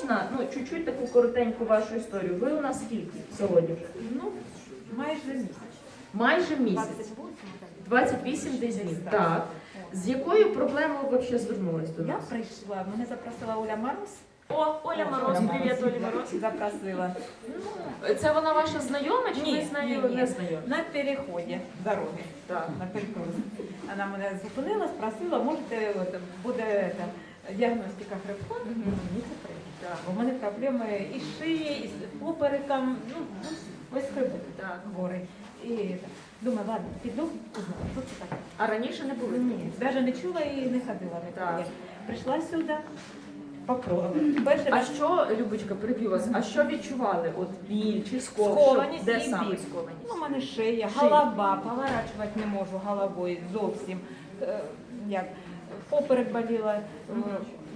можна, ну, чуть-чуть таку коротеньку вашу історію. Ви у нас скільки сьогодні? Ну, майже місяць. Майже місяць. 28 так. 28 десь днів. Так. З якою проблемою ви взагалі звернулись до Я нас? прийшла, мене запросила Оля Мороз. О, Оля Мороз, привіт, Оля Мороз. Запросила. Це вона ваша знайома чи ви з нею ні, ні. не знайомі? На переході дороги. Так. На перекресті. Вона мене зупинила, спросила, можете, от, буде это, діагностика хребта? Мені це прийде. У мене проблеми і шиї, і з попереком, ну, весь хребет Так. хворий. І думаю, ладно, піду, узнаю, що це таке. А раніше не були? Ні, навіть не чула і не ходила Так. ніколи. Прийшла сюди, попробувала. Перший А раз що, Любочка, приб'ю вас, а що відчували? От біль чи? Скованість Що- Де і саме біль. скованість? Ну, у мене шия, Шия. голова, поворачувати не можу головою зовсім. Е, Як поперек боліла, е,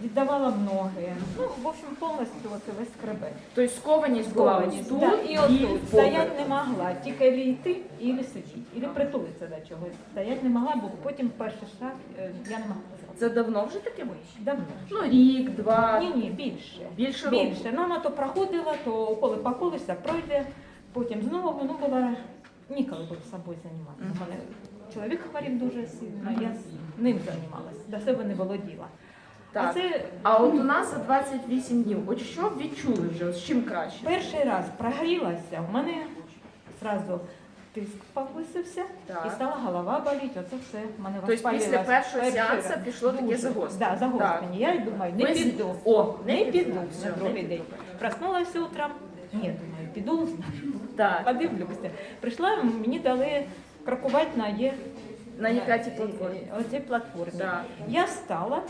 віддавала в ноги. Ну, в общем, повністю оце весь скребет. Тобто скованість була ось тут, да, і отут. Стоять не могла, тільки або йти, або сидіти, або притулитися до чогось. Стоять не могла, бо потім перший шаг е, я не могла зробити. Це давно вже таке було? Давно. Ну, рік, два, Ні, ні, більше. більше року. Більше. Ну, вона то проходила, то уколи поколишся, пройде, потім знову, ну, була ніколи було собою займатися. Мгм. У мене чоловік хворів дуже сильно, я з ним займалася, до себе не володіла. А Так. це А от у нас за 28 днів, от що відчули вже, з чим краще? перший раз прогрілася, у мене одразу тиск повисився Так. і стала голова боліти, оце все. в мене Тобто після першого Перший сеансу раз. пішло таке Дуже. загострення? Да, загострення. Я й думаю, не Ви з- піду. О, Не піду Все, на не другий піду. день. Проснулася утром. Ні, думаю, піду. Так. подивлюся. Прийшла, мені дали крокувати на є На якій платформі? оцій платформі. Так. Я стала,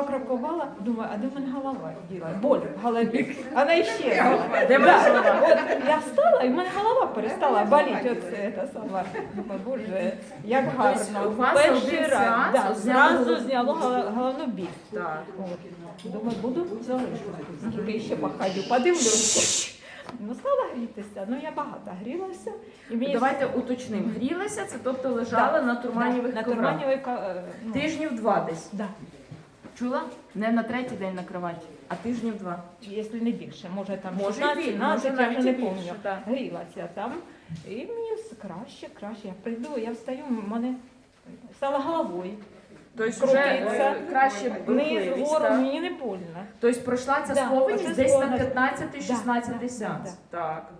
покрокувала, думаю, а де в мене голова діла? Боль в голові. Вона іще. Да. От я встала, і в мене голова перестала боліти. Оце це сама. Думаю, боже, як гарно. у вас Перший раз сеанс да, зняло зразу зняло голо- головну біль. Так. От. Думаю, буду залишитися. Скільки ще походю, подивлюся. Ну, стала грітися. Ну, я багато грілася. І мені Давайте уточнимо. Грілися, це тобто лежали на турманівих на коврах. турманівій ка- е, ну, Тижнів два десь. да. Чула? Не на третій день на кроваті, а тижнів два. Якщо не більше, може там Може, і 16, більше, 17, може, я навіть вже і не більше, пам'ятаю. Грілася там. І мені все краще, краще. Я прийду, я встаю, в мене стала головою. Тобто вже Крутиться. е, краще Вниз, рухливість, вгору, так? мені не больно. Тобто пройшла ця Да, оце десь на скованість. 15-16 Да, да, сеанс. да, Так.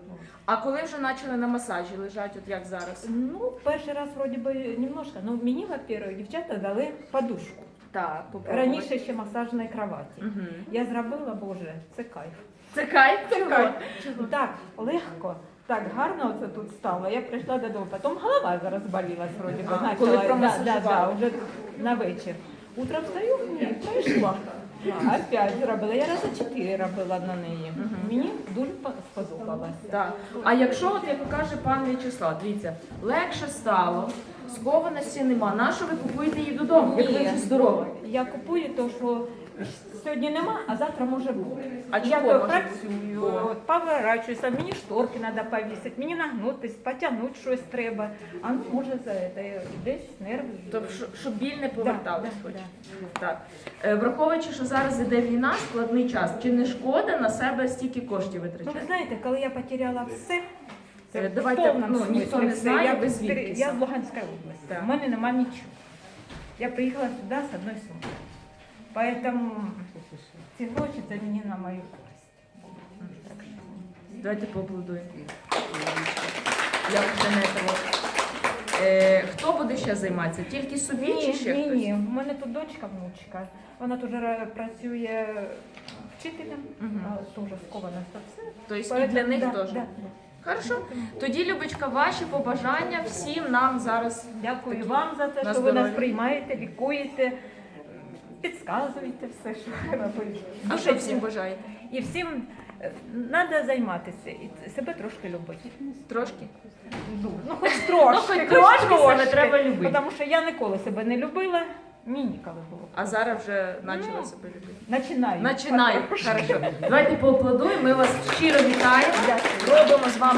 А коли вже почали на масажі лежати, от як зараз? Ну, перший раз вроді би немножко. Ну, мені, во-первых, дівчата дали подушку. Так, Раніше ще масажної кроваті. Угу. Я зробила, боже, це кайф. Це кайф, це Чого? кайф. Так, легко, так гарно це тут стало. Я прийшла додому, потім голова зараз болілась, вроді би. А, почала. коли да, да, да, вже на вечір. Утром встаю, ні, прийшла. Опять зробила. Я рази чотири робила на неї. Мгм. Мені дуже по- сподобалося. Так. А якщо, от як каже пан В'ячеслав, дивіться, легше стало, скованості нема. Нащо ви купуєте її додому? Як ви вже здорова? Я купую то, що сьогодні нема, а завтра може бути. А я чого то може працюю, от, поворачуюся, мені шторки треба повісити, мені нагнутись, потягнути щось треба. А ну може за це десь нерви. Тобто, щоб- щоб біль не поверталась. Да, хоч. да. Так. Е, Враховуючи, що зараз іде війна, складний час, чи не шкода на себе стільки коштів Ну ви витрачати? знаєте, коли я потеряла все, це Е, в давайте, повному ну, ніхто не знає, я, ви звідки я з Луганської області, Так. у мене нема нічого. Я приїхала сюди з одної сумки. Поэтому ці гроші це мені на мою користь. Давайте поаплодуємо. Я вже не того. Е, хто буде ще займатися? Тільки собі чи ще ні, хтось? ні. У мене тут дочка, внучка. Вона теж ра- працює вчителем, Мгм. а, теж скована все. Тобто і для них да, теж. да, да. Хорошо. Тоді, Любочка, ваші побажання всім нам зараз. Дякую Такі вам за те, що ви нас приймаєте, лікуєте, підказуєте все, що робити. А Дуже що всім бажаєте? І всім треба займатися і себе трошки любити. Трошки? Ну, хоч трошки, хоч трошки себе треба любити. Тому що я ніколи себе не любила, мені ніколи було. А зараз вже почала Ну, себе любити. Починаю. Починаю. Хорошо. Давайте поаплодуємо. Ми вас щиро вітаємо. Дякую. Робимо з вами.